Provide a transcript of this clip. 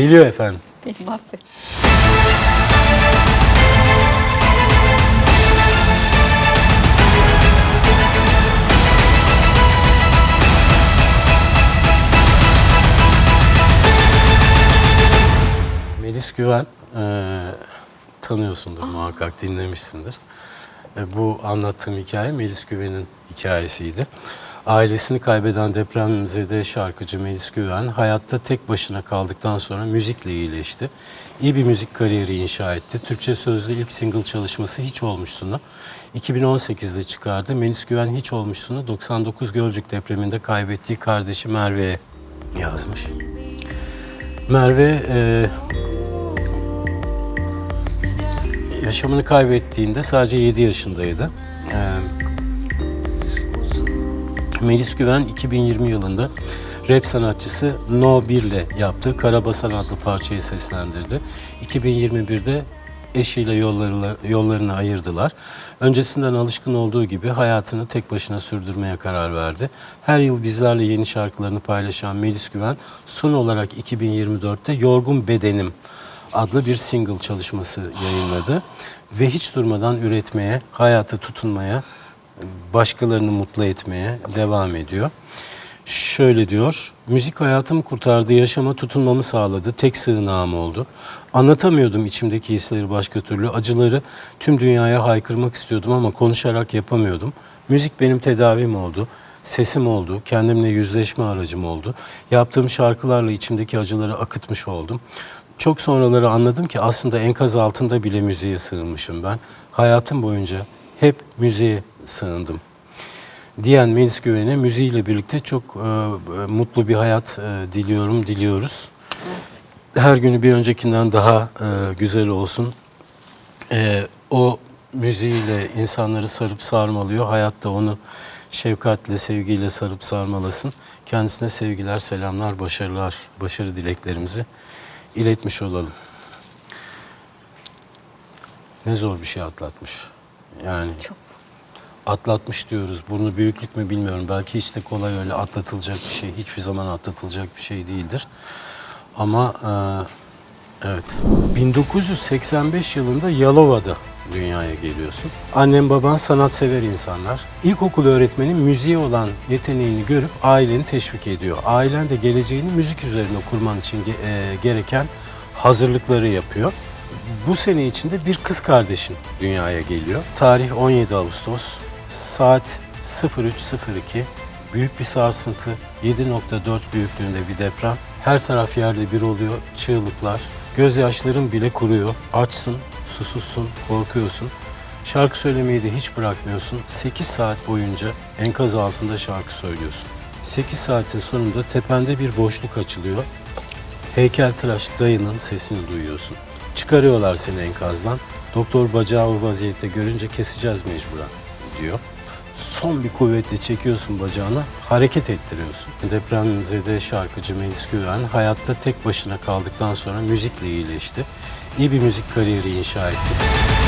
Geliyor efendim. Beni mahvet. Melis Güven e, tanıyorsundur muhakkak dinlemişsindir. E, bu anlattığım hikaye Melis Güven'in hikayesiydi. Ailesini kaybeden depremzede şarkıcı Melis Güven hayatta tek başına kaldıktan sonra müzikle iyileşti. İyi bir müzik kariyeri inşa etti. Türkçe sözlü ilk single çalışması Hiç Olmuşsun'u 2018'de çıkardı. Melis Güven Hiç Olmuşsun'u 99 Gölcük depreminde kaybettiği kardeşi Merve'ye yazmış. Merve e, yaşamını kaybettiğinde sadece 7 yaşındaydı. Ee, Melis Güven 2020 yılında rap sanatçısı No 1 ile yaptığı Karabasan adlı parçayı seslendirdi. 2021'de eşiyle yollarını, yollarını ayırdılar. Öncesinden alışkın olduğu gibi hayatını tek başına sürdürmeye karar verdi. Her yıl bizlerle yeni şarkılarını paylaşan Melis Güven son olarak 2024'te Yorgun Bedenim adlı bir single çalışması yayınladı ve hiç durmadan üretmeye, hayata tutunmaya, başkalarını mutlu etmeye devam ediyor. Şöyle diyor, müzik hayatımı kurtardı, yaşama tutunmamı sağladı, tek sığınağım oldu. Anlatamıyordum içimdeki hisleri başka türlü, acıları tüm dünyaya haykırmak istiyordum ama konuşarak yapamıyordum. Müzik benim tedavim oldu, sesim oldu, kendimle yüzleşme aracım oldu. Yaptığım şarkılarla içimdeki acıları akıtmış oldum. Çok sonraları anladım ki aslında enkaz altında bile müziğe sığınmışım ben. Hayatım boyunca hep müziğe sığındım diyen Melis Güven'e müziğiyle birlikte çok e, e, mutlu bir hayat e, diliyorum, diliyoruz. Her günü bir öncekinden daha e, güzel olsun. E, o müziğiyle insanları sarıp sarmalıyor. Hayatta onu şefkatle, sevgiyle sarıp sarmalasın. Kendisine sevgiler, selamlar, başarılar, başarı dileklerimizi iletmiş olalım. Ne zor bir şey atlatmış. Yani Çok. atlatmış diyoruz. Burnu büyüklük mü bilmiyorum. Belki hiç de kolay öyle atlatılacak bir şey. Hiçbir zaman atlatılacak bir şey değildir. Ama e, evet. 1985 yılında Yalova'da dünyaya geliyorsun. Annem baban sanatsever insanlar. İlkokul öğretmenin müziğe olan yeteneğini görüp aileni teşvik ediyor. Ailen de geleceğini müzik üzerine kurman için ge- e, gereken hazırlıkları yapıyor. Bu sene içinde bir kız kardeşin dünyaya geliyor. Tarih 17 Ağustos, saat 03.02. Büyük bir sarsıntı, 7.4 büyüklüğünde bir deprem. Her taraf yerle bir oluyor, çığlıklar. Gözyaşların bile kuruyor. Açsın, susuzsun, korkuyorsun. Şarkı söylemeyi de hiç bırakmıyorsun. 8 saat boyunca enkaz altında şarkı söylüyorsun. 8 saatin sonunda tepende bir boşluk açılıyor. Heykeltıraş dayının sesini duyuyorsun. Çıkarıyorlar seni enkazdan. Doktor bacağı o vaziyette görünce keseceğiz mecburen diyor. Son bir kuvvetle çekiyorsun bacağını, hareket ettiriyorsun. Depremzede şarkıcı Melis Güven hayatta tek başına kaldıktan sonra müzikle iyileşti. İyi bir müzik kariyeri inşa etti.